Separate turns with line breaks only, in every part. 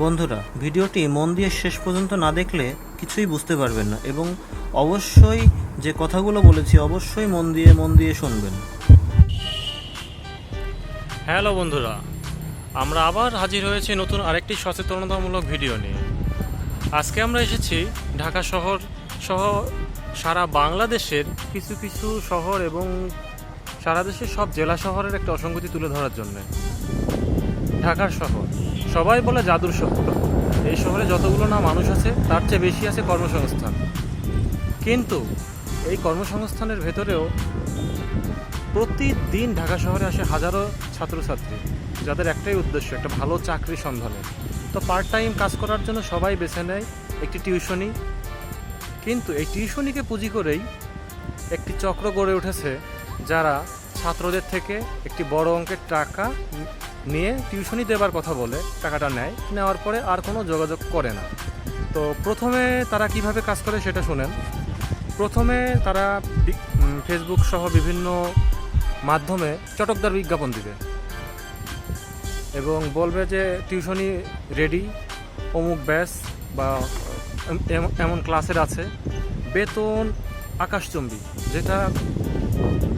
বন্ধুরা, ভিডিওটি মন দিয়ে শেষ পর্যন্ত না দেখলে কিছুই বুঝতে পারবেন না এবং অবশ্যই যে কথাগুলো বলেছি অবশ্যই মন দিয়ে মন দিয়ে শুনবেন।
হ্যালো বন্ধুরা, আমরা আবার হাজির হয়েছি নতুন আরেকটি সচেতনতামূলক ভিডিও নিয়ে। আজকে আমরা এসেছি ঢাকা শহর সহ সারা বাংলাদেশের কিছু কিছু শহর এবং সারা দেশের সব জেলা শহরের একটা অসঙ্গতি তুলে ধরার জন্য। ঢাকার শহর। সবাই বলে জাদুর শহর। এই শহরে যতগুলো না মানুষ আছে, তার চেয়ে বেশি আছে কর্মসংস্থান। কিন্তু এই কর্মসংস্থানের ভেতরেও প্রতিদিন ঢাকা শহরে আসে হাজারো ছাত্রছাত্রী, যাদের একটাই উদ্দেশ্য, একটা ভালো চাকরি সন্ধানে। তো পার্ট টাইম কাজ করার জন্য সবাই বেছে নেয় একটি টিউশনি। কিন্তু এই টিউশনিকে পুঁজি করেই একটি চক্র গড়ে উঠেছে, যারা ছাত্রদের থেকে একটি বড় অঙ্কের টাকা নিয়ে টিউশনি দেবার কথা বলে টাকাটা নেয়। নেওয়ার পরে আর কোনো যোগাযোগ করে না। তো প্রথমে তারা কীভাবে কাজ করে সেটা শোনেন। প্রথমে তারা ফেসবুক সহ বিভিন্ন মাধ্যমে চটকদার বিজ্ঞাপন দিবে। এবং বলবে যে, টিউশনি রেডি অমুক ব্যাস বা এম- এম- এমন ক্লাসের আছে। বেতন আকাশচম্বী, যেটা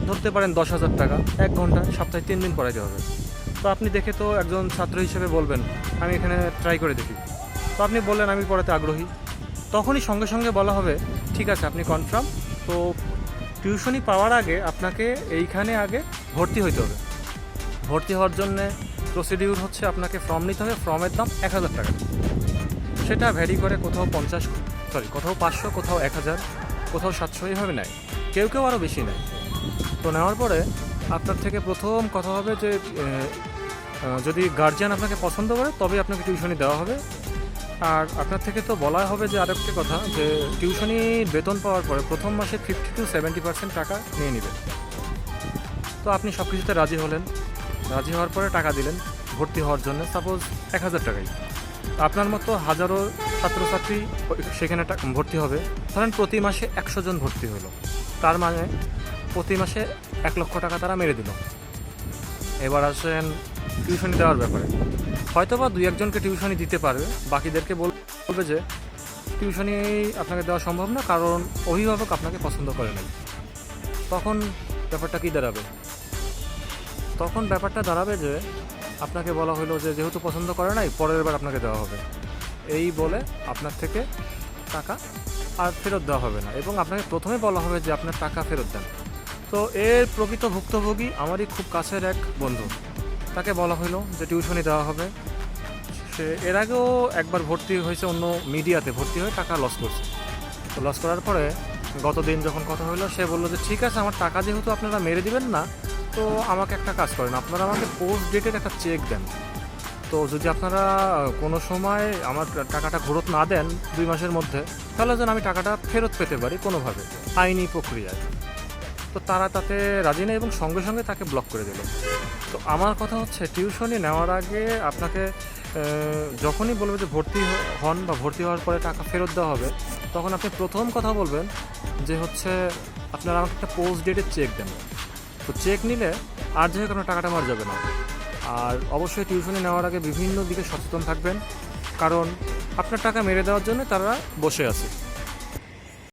ধরতে পারেন দশ হাজার টাকা। এক ঘণ্টা, সপ্তাহে তিন দিন পড়াইতে হবে। তো আপনি দেখে তো একজন ছাত্র হিসেবে বলবেন, আমি এখানে ট্রাই করে দেখি। তো আপনি বললেন, আমি পড়াতে আগ্রহী। তখনই সঙ্গে সঙ্গে বলা হবে, ঠিক আছে, আপনি কনফার্ম তো টিউশনি পাওয়ার আগে আপনাকে এইখানে আগে ভর্তি হইতে হবে। ভর্তি হওয়ার জন্য প্রসিডিউর হচ্ছে আপনাকে ফর্ম নিতে হবে। ফর্মের দাম এক হাজার টাকা। সেটা ভ্যারি করে কোথাও পঞ্চাশ সরি কোথাও পাঁচশো, কোথাও এক হাজার, কোথাও সাতশো এইভাবে নেয়। কেউ কেউ আরও বেশি নেয়। তো নেওয়ার পরে আপনার থেকে প্রথম কথা হবে যে যদি গার্জিয়ান আপনাকে পছন্দ করে তবে আপনাকে টিউশনি দেওয়া হবে। আর আপনার থেকে তো বলা হবে যে আরেকটি কথা, যে টিউশনি বেতন পাওয়ার পরে প্রথম মাসে ফিফটি টু সেভেন্টি পার্সেন্ট টাকা নিয়ে নেবে তো আপনি সব কিছুতে রাজি হলেন। রাজি হওয়ার পরে টাকা দিলেন, ভর্তি হওয়ার জন্য সাপোজ এক হাজার টাকাই। আপনার মতো হাজারো ছাত্রছাত্রী সেখানে ভর্তি হবে। ধরেন প্রতি মাসে একশো জন ভর্তি হলো। তার মানে প্রতি মাসে এক লক্ষ টাকা তারা মেরে দিল। এবার আসেন টিউশনি দেওয়ার ব্যাপারে। হয়তো বা দুই একজনকে টিউশনি দিতে পারবে বাকিদেরকে বল- বলবে যে, টিউশনি আপনাকে দেওয়া সম্ভব না, কারণ অভিভাবক আপনাকে পছন্দ করে নাই। তখন ব্যাপারটা কি দাঁড়াবে? তখন ব্যাপারটা দাঁড়াবে যে, আপনাকে বলা হলো যে, যেহেতু পছন্দ করে নাই, পরের বার আপনাকে দেওয়া হবে। এই বলে আপনার থেকে টাকা আর ফেরত দেওয়া হবে না এবং আপনাকে প্রথমে বলা হবে যে, আপনার টাকা ফেরত দেন। তো এর প্রকৃত ভুক্তভোগী আমারই খুব কাছের এক বন্ধু। তাকে বলা হলো যে টিউশনি দেওয়া হবে। সে এর আগেও একবার ভর্তি হয়েছে, অন্য মিডিয়াতে ভর্তি হয়ে টাকা লস করছে। তো লস করার পরে গতদিন যখন কথা হলো সে বলল যে, ঠিক আছে, আমার টাকা যেহেতু আপনারা মেরে দিবেন না, তো আমাকে একটা কাজ করেন। আপনারা আমাকে পোস্ট ডেটের একটা চেক দেন। তো যদি আপনারা কোনো সময় আমার টাকাটা ফেরত না দেন দুই মাসের মধ্যে, তাহলে যেন আমি টাকাটা ফেরত পেতে পারি কোনোভাবে, আইনি প্রক্রিয়ায়। তো তারা তাতে রাজি নেই এবং সঙ্গে সঙ্গে তাকে ব্লক করে দিল। তো আমার কথা হচ্ছে টিউশনি নেওয়ার আগে আপনাকে যখনই বলবে যে ভর্তি হন বা ভর্তি হওয়ার পরে টাকা ফেরত দেওয়া হবে, তখন আপনি প্রথম কথা বলবেন যে হচ্ছে, আপনারা আমাকে একটা পোস্ট ডেটের চেক দেন। তো চেক নিলে আর যেহেতু আপনার টাকাটা মার যাবে না। আর অবশ্যই টিউশনি নেওয়ার আগে বিভিন্ন দিকে সচেতন থাকবেন। কারণ আপনার টাকা মেরে দেওয়ার জন্য তারা বসে আছে।